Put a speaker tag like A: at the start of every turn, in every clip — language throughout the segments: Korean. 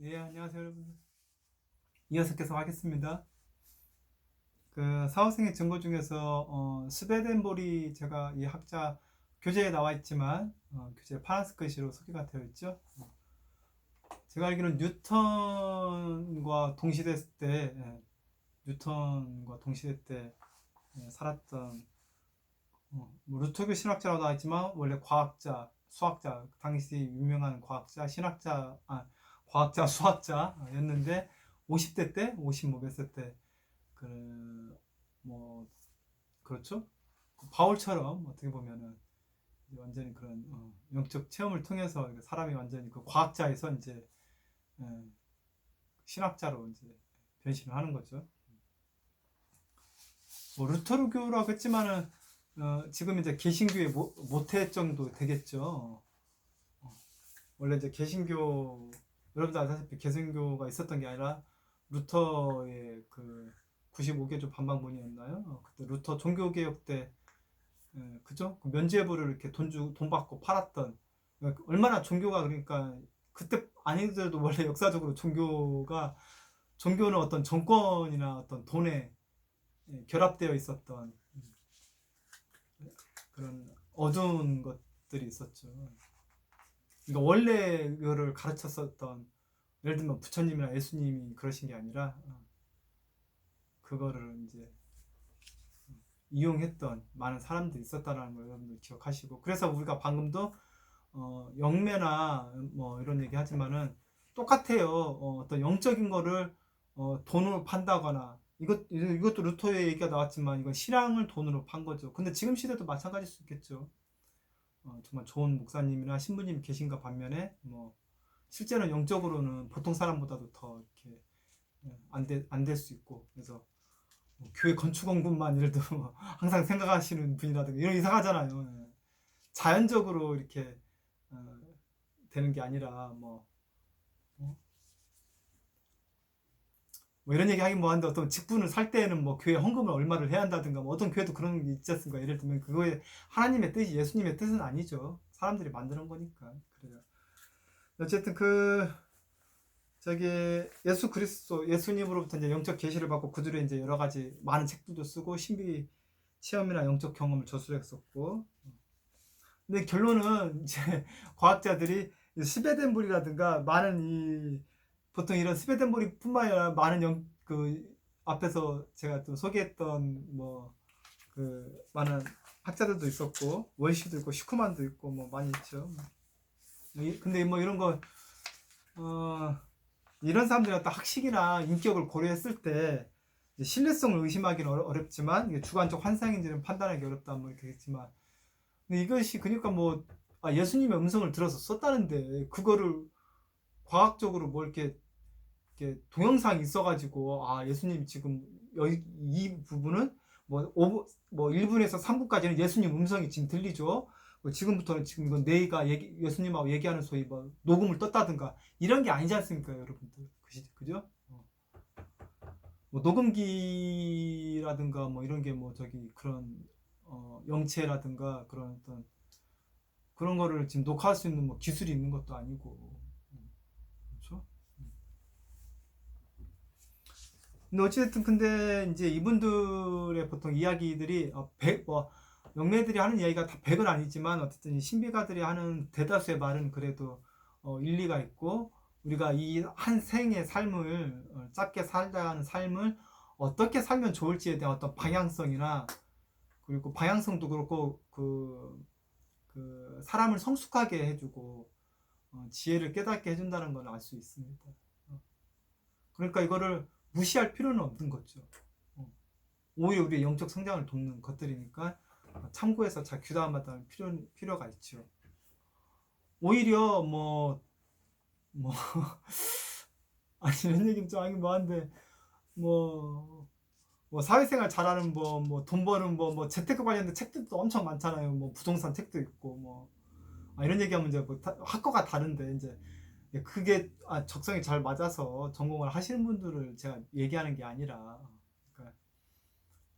A: 예, 안녕하세요, 여러분. 이어서 계속 하겠습니다. 그 사후생의 증거 중에서 어, 스베덴볼이 제가 이 학자 교재에 나와 있지만 어, 교재 파란색 글씨로 소개가 되어 있죠. 어. 제가 알기로는 뉴턴과 동시대 때 예, 뉴턴과 동시대 때 예, 살았던 어, 뭐 루터교 신학자라고 나와 있지만 원래 과학자, 수학자, 당시 유명한 과학자, 신학자, 아, 과학자, 수학자였는데 50대 때, 50뭐 몇 세 때, 그, 뭐, 그렇죠? 그 바울처럼 어떻게 보면은 완전히 그런 어, 영적 체험을 통해서 사람이 완전히 그 과학자에서 이제 예, 신학자로 이제 변신을 하는 거죠. 뭐 루터르교라고 했지만은 어, 지금 이제 개신교의 모, 모태 정도 되겠죠. 어, 원래 이제 개신교 여러분들 아시다시피 개신교가 있었던 게 아니라 루터의 그 95개 조 반박문이었나요? 어, 그때 루터 종교개혁 때 예, 그죠? 그 면죄부를 이렇게 돈 주, 돈 받고 팔았던 그러니까 얼마나 종교가 그러니까 그때 아니더라도 원래 역사적으로 종교가 종교는 어떤 정권이나 어떤 돈에 예, 결합되어 있었던 음, 그런 어두운 것들이 있었죠. 그러니까 원래 그거를 가르쳤었던 예를 들면 부처님이나 예수님이 그러신 게 아니라 어, 그거를 이제 이용했던 많은 사람들이 있었다라는 걸 여러분들 기억하시고 그래서 우리가 방금도 어, 영매나 뭐 이런 얘기 하지만은 똑같아요. 어, 떤 영적인 거를 어, 돈으로 판다거나 이것 이것도 루터의 얘기가 나왔지만 이건 신앙을 돈으로 판 거죠. 근데 지금 시대도 마찬가지일 수 있겠죠. 어, 정말 좋은 목사님이나 신부님 계신가 반면에 뭐 실제는 영적으로는 보통 사람보다도 더 이렇게 안될 수 있고 그래서 뭐 교회 건축원군만 예를 들어 뭐 항상 생각하시는 분이라든가 이런 이상하잖아요. 예. 자연적으로 이렇게 어, 되는 게 아니라 뭐, 어? 뭐 이런 얘기 하긴 뭐한데 어떤 직분을 살 때에는 뭐 교회 헌금을 얼마를 해야 한다든가 뭐 어떤 교회도 그런 게 있지 않습니까? 예를 들면 그거에 하나님의 뜻이 예수님의 뜻은 아니죠. 사람들이 만드는 거니까 그래요. 어쨌든 그 저기 예수 그리스도 예수님으로부터 이제 영적 계시를 받고 그들의 이제 여러 가지 많은 책들도 쓰고 신비 체험이나 영적 경험을 저술했었고 근데 결론은 이제 과학자들이 스베덴불이라든가 많은 이 보통 이런 스베덴불이뿐만 아니라 많은 영 그 앞에서 제가 또 소개했던 뭐 그 많은 학자들도 있었고 월시도 있고 슈크만도 있고 뭐 많이 있죠. 근데 뭐 이런 거 어. 이런 사람들이 어떤 학식이나 인격을 고려했을 때 신뢰성을 의심하기는 어렵지만 주관적 환상인지는 판단하기 어렵다 뭐 이렇게 했지만 근데 이것이 그러니까 뭐 아, 예수님의 음성을 들어서 썼다는데 그거를 과학적으로 뭐 이렇게, 이렇게 동영상이 있어가지고 아 예수님 지금 여기 이 부분은 뭐 5분 뭐 1분에서 3분까지는 예수님 음성이 지금 들리죠. 뭐 지금부터는 지금 이건 내가 얘기, 예수님하고 얘기하는 소위 뭐 녹음을 떴다든가 이런 게 아니지 않습니까, 여러분들? 그죠? 어. 뭐 녹음기라든가 뭐 이런 게 뭐 저기 그런 어, 영체라든가 그런 어떤 그런 거를 지금 녹화할 수 있는 뭐 기술이 있는 것도 아니고 그렇죠? 근데 어찌됐든 근데 이제 이분들의 보통 이야기들이 어, 백, 뭐 영매들이 하는 이야기가 다 100은 아니지만 어쨌든 신비가들이 하는 대다수의 말은 그래도 어, 일리가 있고 우리가 이 한 생의 삶을 어, 짧게 살다 하는 삶을 어떻게 살면 좋을지에 대한 어떤 방향성이나 그리고 방향성도 그렇고 그, 그 사람을 성숙하게 해주고 어, 지혜를 깨닫게 해준다는 걸 알 수 있습니다. 어. 그러니까 이거를 무시할 필요는 없는 거죠. 어. 오히려 우리의 영적 성장을 돕는 것들이니까 참고해서 잘 귀담아다 필요 필요가 있죠. 오히려 뭐 뭐, 아니, 이런 얘기는 좀 하긴 뭐한데, 뭐, 뭐, 사회생활 잘하는 뭐, 뭐, 돈 버는 뭐, 뭐, 재테크 관련된 책들도 엄청 많잖아요. 뭐, 부동산 책도 있고, 뭐, 아, 이런 얘기하면 이제 뭐, 학과가 다른데, 이제, 그게 아, 적성이 잘 맞아서 전공을 하시는 분들을 제가 얘기하는 게 아니라,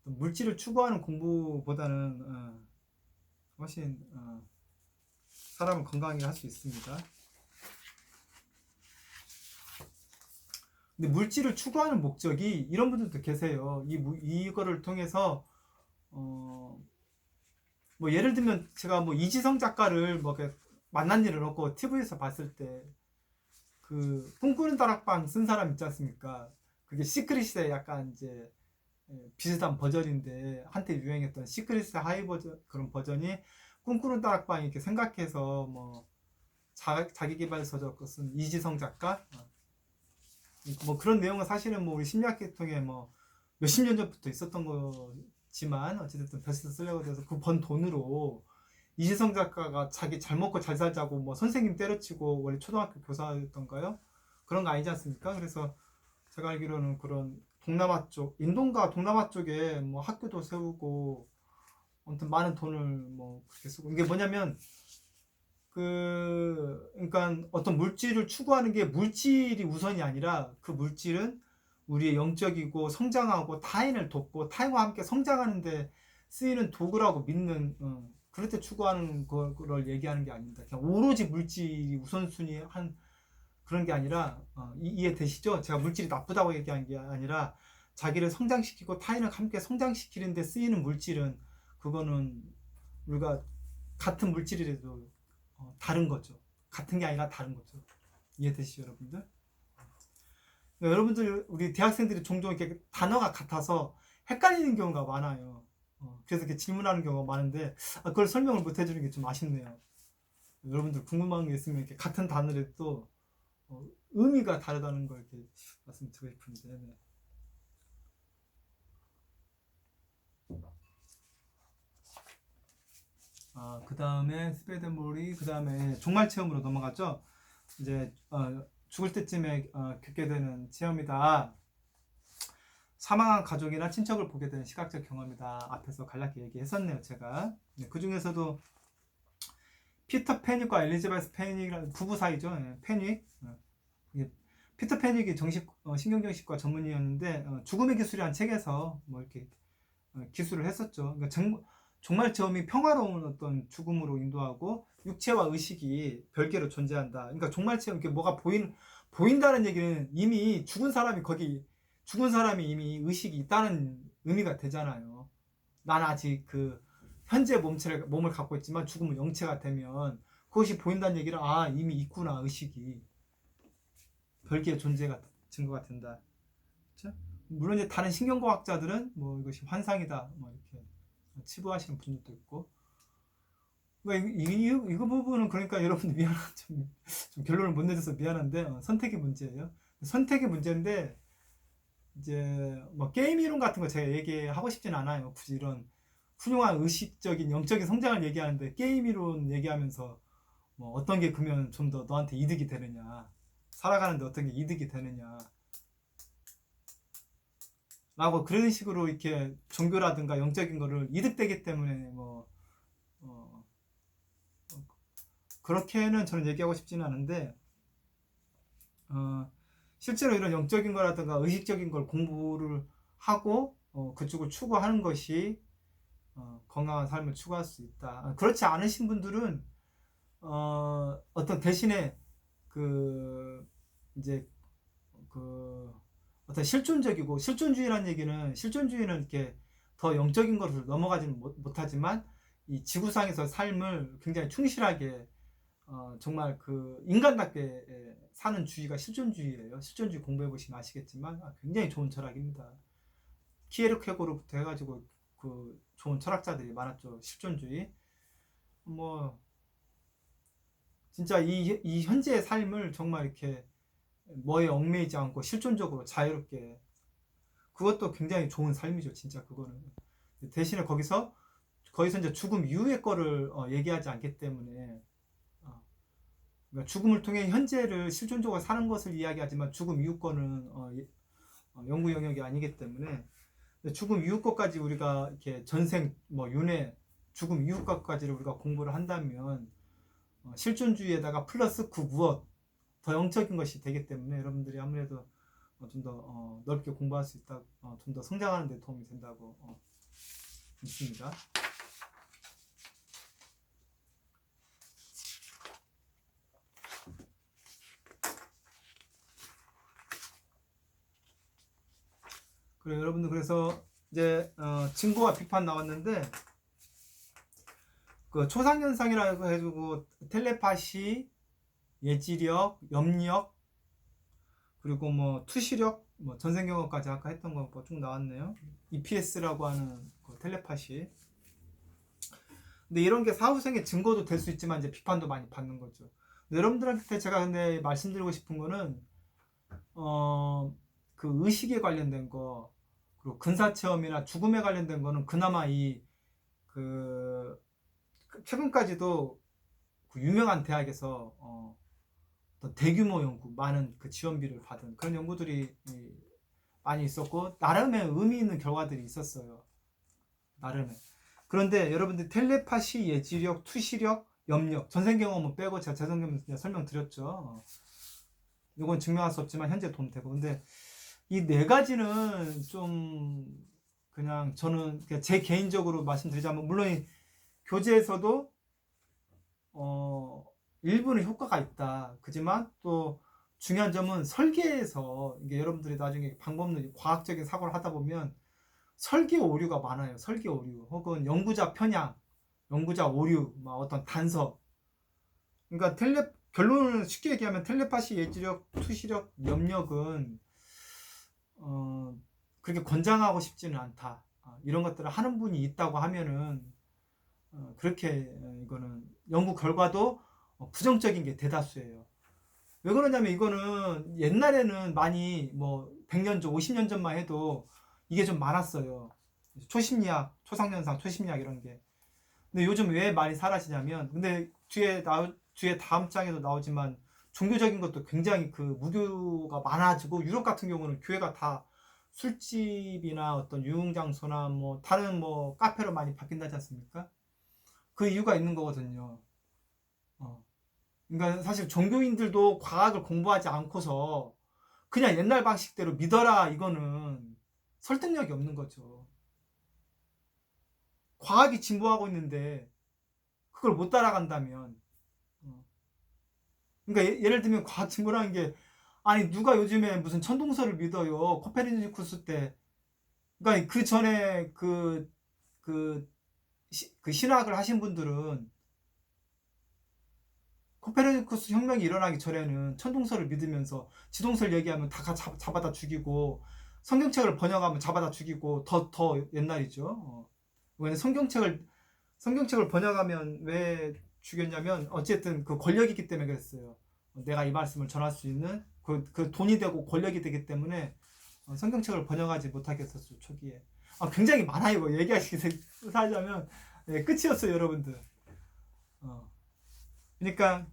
A: 물질을 추구하는 공부보다는 어, 훨씬 어, 사람을 건강하게 할 수 있습니다. 근데 물질을 추구하는 목적이 이런 분들도 계세요. 이 무- 이거를 통해서 어 뭐 예를 들면 제가 뭐 이지성 작가를 뭐 만난 일은 없고 TV에서 봤을 때 그 꿈꾸는 다락방 쓴 사람 있지 않습니까? 그게 시크릿의 약간 이제 예, 비슷한 버전인데 한때 유행했던 시크릿의 하이 버전 그런 버전이 꿈꾸는 다락방 이렇게 생각해서 뭐 자, 자기 개발서적 쓴 이지성 작가 어. 뭐 그런 내용은 사실은 뭐 우리 심리학 계통에 뭐 몇십 년 전부터 있었던 거지만 어쨌든 베스트 셀러가 돼서 그 번 돈으로 이지성 작가가 자기 잘 먹고 잘 살자고 뭐 선생님 때려치고 원래 초등학교 교사였던가요? 그런 거 아니지 않습니까? 그래서 제가 알기로는 그런 동남아 쪽, 인도인가 동남아 쪽에 뭐 학교도 세우고 아무튼 많은 돈을 뭐 그렇게 쓰고 이게 뭐냐면 그 그러니까 어떤 물질을 추구하는 게 물질이 우선이 아니라 그 물질은 우리의 영적이고 성장하고 타인을 돕고 타인과 함께 성장하는데 쓰이는 도구라고 믿는 어, 때 추구하는 거를 얘기하는 게 아닙니다. 그냥 오로지 물질이 우선순위 한 그런 게 아니라 어, 이- 이해되시죠? 제가 물질이 나쁘다고 얘기한 게 아니라 자기를 성장시키고 타인을 함께 성장시키는 데 쓰이는 물질은 그거는 우리가 같은 물질이라도 어, 다른 거죠. 같은 게 아니라 다른 거죠. 이해되시죠, 여러분들? 그러니까 여러분들 우리 대학생들이 종종 이렇게 단어가 같아서 헷갈리는 경우가 많아요. 어, 그래서 이렇게 질문하는 경우가 많은데 아, 그걸 설명을 못 해주는 게 좀 아쉽네요. 여러분들 궁금한 게 있으면 이렇게 같은 단어를 또 어, 의미가 다르다는 걸 이렇게 말씀드리고 싶은데. 네. 아, 그 다음에 스페드몰이, 그 다음에 종말 체험으로 넘어갔죠. 이제 어, 죽을 때쯤에 어, 겪게 되는 체험이다. 사망한 가족이나 친척을 보게 되는 시각적 경험이다. 앞에서 간략히 얘기했었네요, 제가. 네, 그 중에서도 피터 패닉과 엘리자베스 패닉이라는 부부 사이죠. 예, 패닉. 어, 이게 피터 패닉이 정식 어, 신경정신과 전문의였는데 어, 죽음의 기술이라는 책에서 뭐 이렇게 어, 기술을 했었죠. 그러니까 정, 정말 처음이 평화로운 어떤 죽음으로 인도하고 육체와 의식이 별개로 존재한다. 그러니까 정말 체험 이렇게 뭐가 보인 보인다는 얘기는 이미 죽은 사람이 거기 죽은 사람이 이미 의식이 있다는 의미가 되잖아요. 난 아직 그 현재 몸체를 몸을 갖고 있지만 죽으면 영체가 되면 그것이 보인다는 얘기는 아 이미 있구나 의식이 별개의 존재가 증거가 된다. 그렇죠? 물론 이제 다른 신경과학자들은 뭐 이것이 환상이다 뭐 이렇게 치부하시는 분들도 있고 그러니까 이, 이, 이, 이거 부분은 그러니까 여러분 미안한 좀, 좀 결론을 못 내줘서 미안한데 어, 선택의 문제예요. 선택의 문제인데 이제 뭐 게임 이론 같은 거 제가 얘기하고 싶진 않아요. 굳이 이런 훌륭한 의식적인 영적인 성장을 얘기하는데 게임 이론 얘기하면서 뭐 어떤 게 그러면 좀 더 너한테 이득이 되느냐 살아가는데 어떤 게 이득이 되느냐 라고 그런 식으로 이렇게 종교라든가 영적인 거를 이득되기 때문에 뭐 어, 어, 그렇게는 저는 얘기하고 싶지는 않은데 어, 실제로 이런 영적인 거라든가 의식적인 걸 공부를 하고 어, 그쪽을 추구하는 것이 어, 건강한 삶을 추구할 수 있다. 아, 그렇지 않으신 분들은 어, 어떤 대신에 그 이제 그 어떤 실존적이고 실존주의라는 얘기는 실존주의는 이렇게 더 영적인 것을 넘어가지는 못, 못하지만 이 지구상에서 삶을 굉장히 충실하게 어, 정말 그 인간답게 예, 사는 주의가 실존주의예요. 실존주의 공부해 보시면 아시겠지만 아, 굉장히 좋은 철학입니다. 키에르케고르부터 해가지고 그 좋은 철학자들이 많았죠. 실존주의. 뭐 진짜 이, 이 현재의 삶을 정말 이렇게 뭐에 얽매이지 않고 실존적으로 자유롭게 그것도 굉장히 좋은 삶이죠. 진짜 그거는 대신에 거기서 거기서 이제 죽음 이후의 거를 어, 얘기하지 않기 때문에 어, 그러니까 죽음을 통해 현재를 실존적으로 사는 것을 이야기하지만 죽음 이후 거는 어, 예- 어, 연구 영역이 아니기 때문에 죽음 이후 것까지 우리가 이렇게 전생 뭐 윤회 죽음 이후 것까지를 우리가 공부를 한다면 어, 실존주의에다가 플러스 그 무엇 더 영적인 것이 되기 때문에 여러분들이 아무래도 좀더 넓게 공부할 수 있다, 좀더 성장하는 데 도움이 된다고 어, 믿습니다. 그래 여러분들 그래서 이제 어, 증거와 비판 나왔는데 그 초상현상이라고 해주고 텔레파시, 예지력, 염력 그리고 뭐 투시력, 뭐 전생 경험까지 아까 했던 거쭉 나왔네요. EPS라고 하는 그 텔레파시. 근데 이런 게 사후생의 증거도 될 수 있지만 이제 비판도 많이 받는 거죠. 여러분들한테 제가 근데 말씀드리고 싶은 거는 어 그 의식에 관련된 거 그리고 근사 체험이나 죽음에 관련된 거는 그나마 이 그 최근까지도 그 유명한 대학에서 어, 어떤 대규모 연구 많은 그 지원비를 받은 그런 연구들이 이, 많이 있었고 나름의 의미 있는 결과들이 있었어요. 나름의. 그런데 여러분들 텔레파시, 예지력, 투시력, 염력, 전생 경험은 빼고 제가 전생 경험 설명드렸죠. 어. 이건 증명할 수 없지만 현재 돈 되고 근데 이 네 가지는 좀 그냥 저는 그냥 제 개인적으로 말씀드리자면 물론 이 교재에서도 어 일부는 효과가 있다. 그지만 또 중요한 점은 설계에서 이게 여러분들이 나중에 방법론 과학적인 사고를 하다 보면 설계 오류가 많아요. 설계 오류 혹은 연구자 편향, 연구자 오류, 막 어떤 단서. 그러니까 텔레 결론을 쉽게 얘기하면 텔레파시 예지력, 투시력, 염력은 어 그렇게 권장하고 싶지는 않다. 어, 이런 것들을 하는 분이 있다고 하면은 어, 그렇게 어, 이거는 연구 결과도 어, 부정적인 게 대다수예요. 왜 그러냐면 이거는 옛날에는 많이 뭐 100년 전, 50년 전만 해도 이게 좀 많았어요. 초심리학, 초상현상, 초심리학 이런 게. 근데 요즘 왜 많이 사라지냐면 근데 뒤에 나 뒤에 다음 장에도 나오지만 종교적인 것도 굉장히 그 무교가 많아지고 유럽 같은 경우는 교회가 다 술집이나 어떤 유흥장소나 뭐 다른 뭐 카페로 많이 바뀐다지 않습니까? 그 이유가 있는 거거든요. 어. 그러니까 사실 종교인들도 과학을 공부하지 않고서 그냥 옛날 방식대로 믿어라 이거는 설득력이 없는 거죠. 과학이 진보하고 있는데 그걸 못 따라간다면 어. 그러니까 예, 를 들면 과학 진보라는 게 아니 누가 요즘에 무슨 천동설을 믿어요 코페르니쿠스 때 그러니까 그 전에 그그 그, 그 신학을 하신 분들은 코페르니쿠스 혁명이 일어나기 전에는 천동설을 믿으면서 지동설 얘기하면 다 잡, 잡아다 죽이고 성경책을 번역하면 잡아다 죽이고 더 더 옛날이죠. 어. 왜 성경책을 성경책을 번역하면 왜 죽였냐면 어쨌든 그 권력이기 때문에 그랬어요. 내가 이 말씀을 전할 수 있는 그, 그 돈이 되고 권력이 되기 때문에 어, 성경책을 번역하지 못하게 했었죠 초기에. 아, 굉장히 많아요. 이거 얘기하시기 하자면 네, 끝이었어요, 여러분들. 어. 그러니까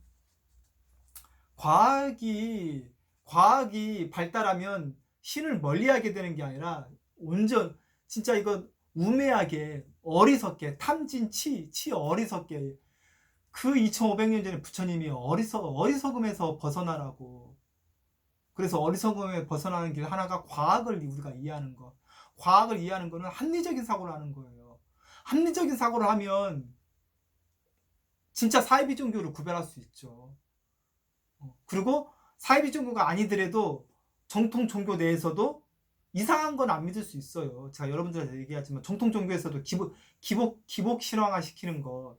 A: 과학이 과학이 발달하면 신을 멀리하게 되는 게 아니라 온전 진짜 이거 우매하게 어리석게 탐진치 치 어리석게 그 2500년 전에 부처님이 어리석 어리석음에서 벗어나라고. 그래서 어리석음에 벗어나는 길 하나가 과학을 우리가 이해하는 것. 과학을 이해하는 거는 합리적인 사고를 하는 거예요. 합리적인 사고를 하면 진짜 사이비 종교를 구별할 수 있죠. 어, 그리고 사이비 종교가 아니더라도 정통 종교 내에서도 이상한 건 안 믿을 수 있어요. 제가 여러분들한테 얘기하지만 정통 종교에서도 기복 기복 기복 신앙화 시키는 것,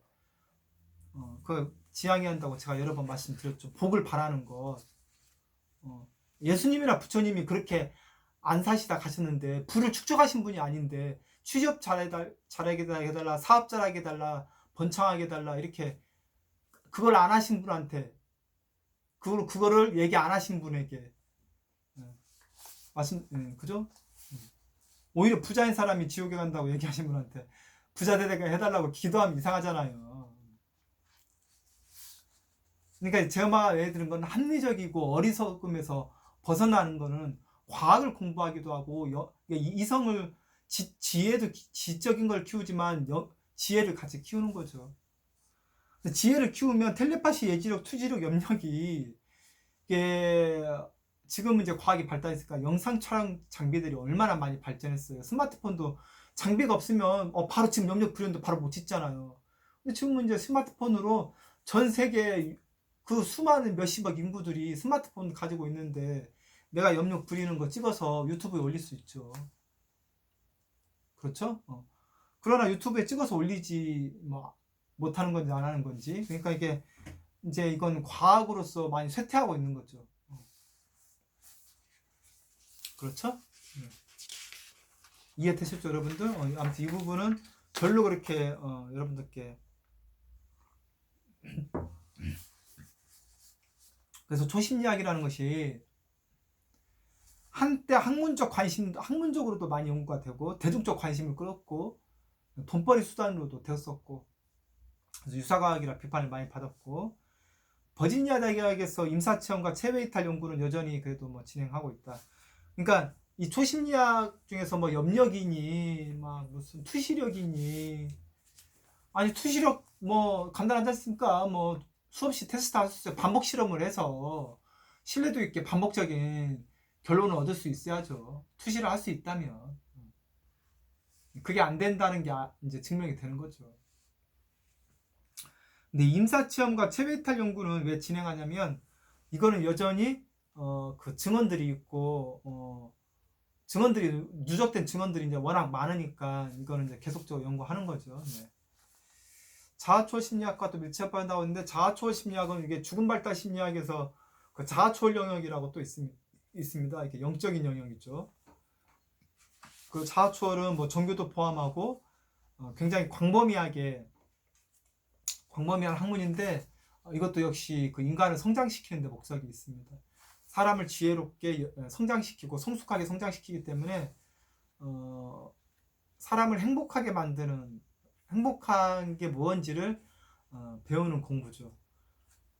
A: 어, 그 지향해야 한다고 제가 여러 번 말씀드렸죠. 복을 바라는 것. 어, 예수님이나 부처님이 그렇게 안 사시다 가셨는데 부를 축적하신 분이 아닌데 취업 잘해달 잘하게 해달라 사업 잘하게 해달라 번창하게 해달라 이렇게 그걸 안 하신 분한테 그걸 그거를 얘기 안 하신 분에게 말씀, 음, 그죠? 음. 오히려 부자인 사람이 지옥에 간다고 얘기하신 분한테 부자 되게 해달라고 기도하면 이상하잖아요. 그러니까 제가 예를 건 합리적이고 어리석음에서 벗어나는 거는 과학을 공부하기도 하고 여, 이성을 지, 지혜도 지적인 걸 키우지만 여, 지혜를 같이 키우는 거죠. 지혜를 키우면 텔레파시 예지력, 투지력, 염력이 이게 지금은 이제 과학이 발달했으니까 영상 촬영 장비들이 얼마나 많이 발전했어요. 스마트폰도 장비가 없으면 어, 바로 지금 염력 부렸는데 바로 못 찍잖아요. 근데 지금은 이제 스마트폰으로 전 세계 그 수많은 몇십억 인구들이 스마트폰 가지고 있는데 내가 염력 부리는 거 찍어서 유튜브에 올릴 수 있죠. 그렇죠? 어. 그러나 유튜브에 찍어서 올리지 뭐 못하는 건지 안 하는 건지 그러니까 이게 이제 이건 과학으로서 많이 쇠퇴하고 있는 거죠. 어. 그렇죠? 네. 이해되셨죠, 여러분들? 어, 아무튼 이 부분은 별로 그렇게 어, 여러분들께 그래서 초심리학이라는 것이 한때 학문적 관심, 학문적으로도 많이 연구가 되고 대중적 관심을 끌었고 돈벌이 수단으로도 되었었고 그래서 유사과학이라 비판을 많이 받았고 버지니아 대학에서 임사체험과 체외 이탈 연구는 여전히 그래도 뭐 진행하고 있다. 그러니까 이 초심리학 중에서 뭐 염력이니 막 무슨 투시력이니 아니 투시력 뭐 간단하지 않습니까? 뭐 수없이 테스트 할 수 있어요. 반복 실험을 해서 신뢰도 있게 반복적인 결론을 얻을 수 있어야죠. 투시를 할 수 있다면 그게 안 된다는 게 아- 이제 증명이 되는 거죠. 근데 임사체험과 체외이탈 연구는 왜 진행하냐면 이거는 여전히 어, 그 증언들이 있고 어, 증언들이 누적된 증언들이 이제 워낙 많으니까 이거는 이제 계속적으로 연구하는 거죠. 네. 자아초월 심리학과 또 밀접하게 나오는데 자아초월 심리학은 이게 죽음 발달 심리학에서 그 자아초월 영역이라고 또 있습니다. 있습니다. 이게 영적인 영역이죠. 그 자아초월은 뭐 종교도 포함하고 어, 굉장히 광범위하게 광범위한 학문인데 어, 이것도 역시 그 인간을 성장시키는 데 목적이 있습니다. 사람을 지혜롭게 여- 성장시키고 성숙하게 성장시키기 때문에 어, 사람을 행복하게 만드는 행복한 게 무언지를 어, 배우는 공부죠.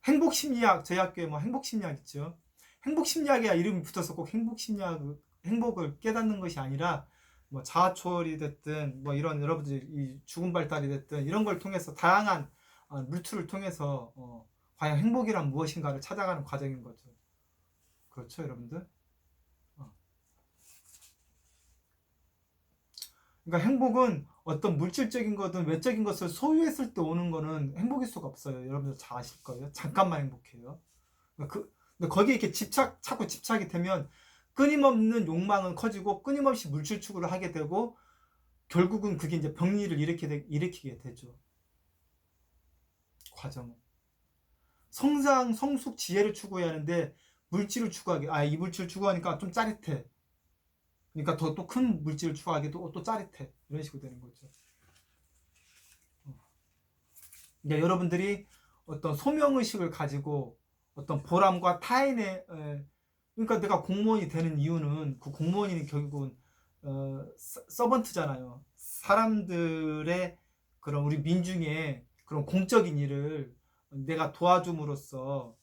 A: 행복 심리학 저희 학교에 뭐 행복 심리학 있죠. 행복 심리학이야 이름이 붙어서 꼭 행복 심리학 행복을 깨닫는 것이 아니라 뭐 자아초월이 됐든 뭐 이런 여러분들이 이 죽음 발달이 됐든 이런 걸 통해서 다양한 어, 루트를 통해서 어, 과연 행복이란 무엇인가를 찾아가는 과정인 거죠. 그렇죠, 여러분들? 그러니까 행복은 어떤 물질적인 거든 외적인 것을 소유했을 때 오는 거는 행복일 수가 없어요. 여러분들 잘 아실 거예요. 잠깐만 행복해요. 그러니까 그, 근데 거기에 이렇게 집착, 자꾸 집착이 되면 끊임없는 욕망은 커지고 끊임없이 물질 추구를 하게 되고 결국은 그게 이제 병리를 일으키게, 일으키게 되죠. 과정은. 성장, 성숙, 지혜를 추구해야 하는데 물질을 추구하게, 아, 이 물질을 추구하니까 좀 짜릿해. 그러니까 더 또 큰 물질을 추구하기도 또 짜릿해. 이런 식으로 되는 거죠. 어. 그러니까 여러분들이 어떤 소명 의식을 가지고 어떤 보람과 타인의, 에, 그러니까 내가 공무원이 되는 이유는 그 공무원이 결국은 어, 서- 서번트잖아요. 사람들의 그런 우리 민중의 그런 공적인 일을 내가 도와줌으로써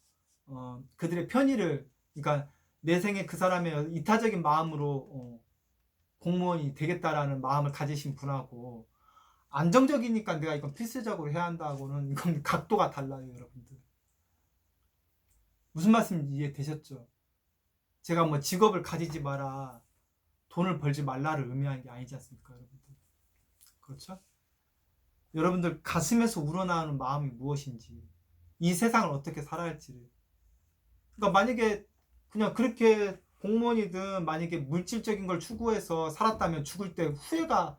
A: 어, 그들의 편의를 그러니까 내 생에 그 사람의 이타적인 마음으로 어, 공무원이 되겠다라는 마음을 가지신 분하고 안정적이니까 내가 이건 필수적으로 해야 한다고는 이건 각도가 달라요, 여러분들. 무슨 말씀인지 이해되셨죠? 제가 뭐 직업을 가지지 마라, 돈을 벌지 말라를 의미하는 게 아니지 않습니까, 여러분들? 그렇죠? 여러분들 가슴에서 우러나오는 마음이 무엇인지, 이 세상을 어떻게 살아야 할지를. 그러니까 만약에 그냥 그렇게 공무원이든 만약에 물질적인 걸 추구해서 살았다면 죽을 때 후회가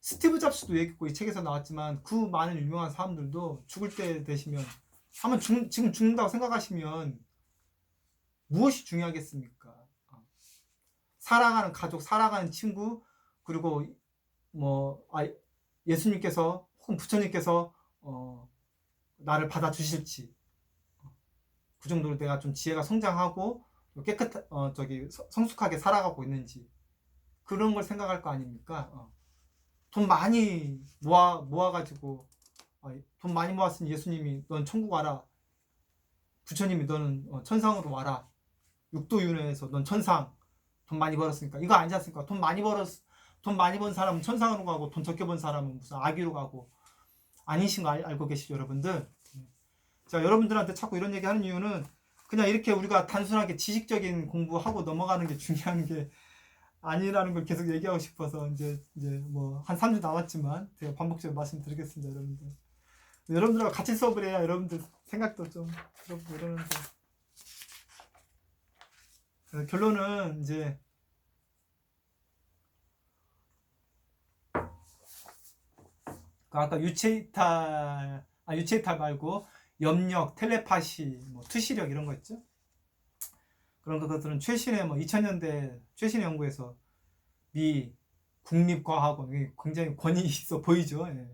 A: 스티브 잡스도 얘기했고 이 책에서 나왔지만 그 많은 유명한 사람들도 죽을 때 되시면 한번 죽, 지금 죽는다고 생각하시면 무엇이 중요하겠습니까? 어. 사랑하는 가족, 사랑하는 친구, 그리고 뭐 아, 예수님께서 혹은 부처님께서 어, 나를 받아주실지 어, 그 정도로 내가 좀 지혜가 성장하고 깨끗 어 저기 서- 성숙하게 살아가고 있는지 그런 걸 생각할 거 아닙니까? 어. 돈 많이 모아 모아가지고 어, 돈 많이 모았으니 예수님이 넌 천국 와라 부처님이 너는 어, 천상으로 와라 육도윤회에서 넌 천상 돈 많이 벌었으니까 이거 아니지 않습니까? 돈 많이 벌었 돈 많이 번 사람은 천상으로 가고 돈 적게 번 사람은 무슨 아귀로 가고 아니신 거 알, 알고 계시죠 여러분들? 자 여러분들한테 자꾸 이런 얘기 하는 이유는 그냥 이렇게 우리가 단순하게 지식적인 공부하고 넘어가는 게 중요한 게 아니라는 걸 계속 얘기하고 싶어서 이제 이제 뭐 한 3주 남았지만 제가 반복적으로 말씀드리겠습니다, 여러분들. 여러분들과 같이 수업을 해야 여러분들 생각도 좀 들어보고 이러는데 그래서 결론은 이제 그 아까 유체이탈 아 유체이탈 말고 염력, 텔레파시, 뭐 투시력 이런 거 있죠. 그런 것들은 최신의 뭐 2000년대 최신의 연구에서 미 국립과학원 굉장히 권위 있어 보이죠. 예.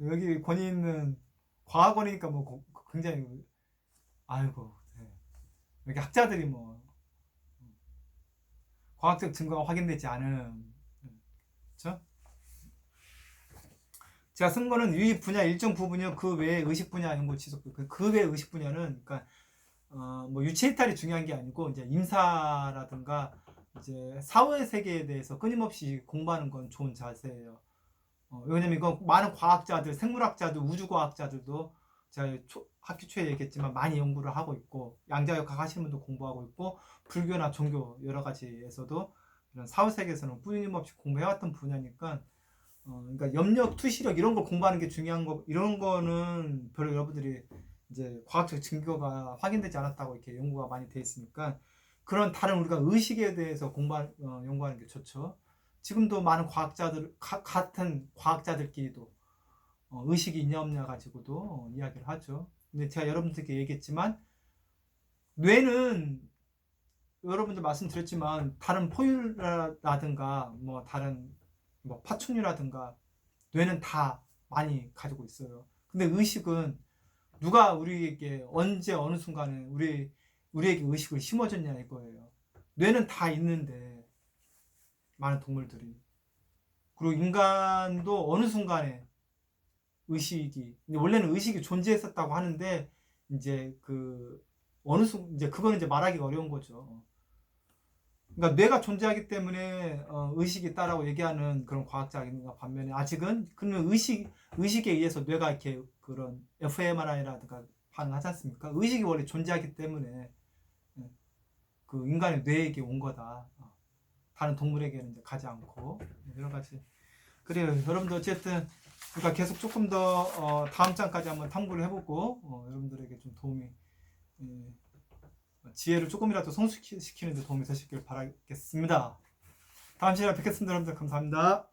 A: 여기 권위 있는 과학원이니까 뭐 고- 굉장히 아이고 예. 여기 학자들이 뭐 과학적 증거가 확인되지 않은 그렇죠? 제가 쓴 거는 유입 분야 일정 부분이요 그 외에 의식 분야 연구 지속 그, 그 외의 의식 분야는 그러니까 어, 뭐 유체 이탈이 중요한 게 아니고 이제 임사라든가 이제 사회 세계에 대해서 끊임없이 공부하는 건 좋은 자세예요. 어, 왜냐면 이거 많은 과학자들, 생물학자들, 우주과학자들도 제가 초- 학기 초에 얘기했지만 많이 연구를 하고 있고 양자역학 하시는 분도 공부하고 있고 불교나 종교 여러 가지에서도 이런 사후 세계에서는 끊임없이 공부해왔던 분야니까 어, 그러니까 염력, 투시력 이런 걸 공부하는 게 중요한 거 이런 거는 별로 여러분들이 이제 과학적 증거가 확인되지 않았다고 이렇게 연구가 많이 돼 있으니까 그런 다른 우리가 의식에 대해서 공부 어, 연구하는 게 좋죠. 지금도 많은 과학자들 가- 같은 과학자들끼리도 어, 의식이 있냐 없냐 가지고도 어, 이야기를 하죠. 근데 제가 여러분들께 얘기했지만 뇌는 여러분들 말씀드렸지만 다른 포유라든가 뭐 다른 뭐 파충류라든가 뇌는 다 많이 가지고 있어요. 근데 의식은 누가 우리에게 언제 어느 순간에 우리 우리에게 의식을 심어줬냐 이거예요. 뇌는 다 있는데 많은 동물들이 그리고 인간도 어느 순간에 의식이 원래는 의식이 존재했었다고 하는데 이제 그 어느 순 이제 그거는 이제 말하기가 어려운 거죠. 그러니까 뇌가 존재하기 때문에 어, 의식이 있다라고 얘기하는 그런 과학자가 있는가 반면에 아직은 그는 의식 의식에 의해서 뇌가 이렇게 그런 fMRI라든가 반응하지 않습니까? 의식이 원래 존재하기 때문에 예, 그 인간의 뇌에게 온 거다. 어, 다른 동물에게는 이제 가지 않고 여러 가지. 그래요. 여러분들 어쨌든 그러니까 계속 조금 더 어, 다음 장까지 한번 탐구를 해보고 어, 여러분들에게 좀 도움이 예, 지혜를 조금이라도 성숙시키는 데 도움이 되시길 바라겠습니다. 다음 시간에 뵙겠습니다. 여러분들 감사합니다.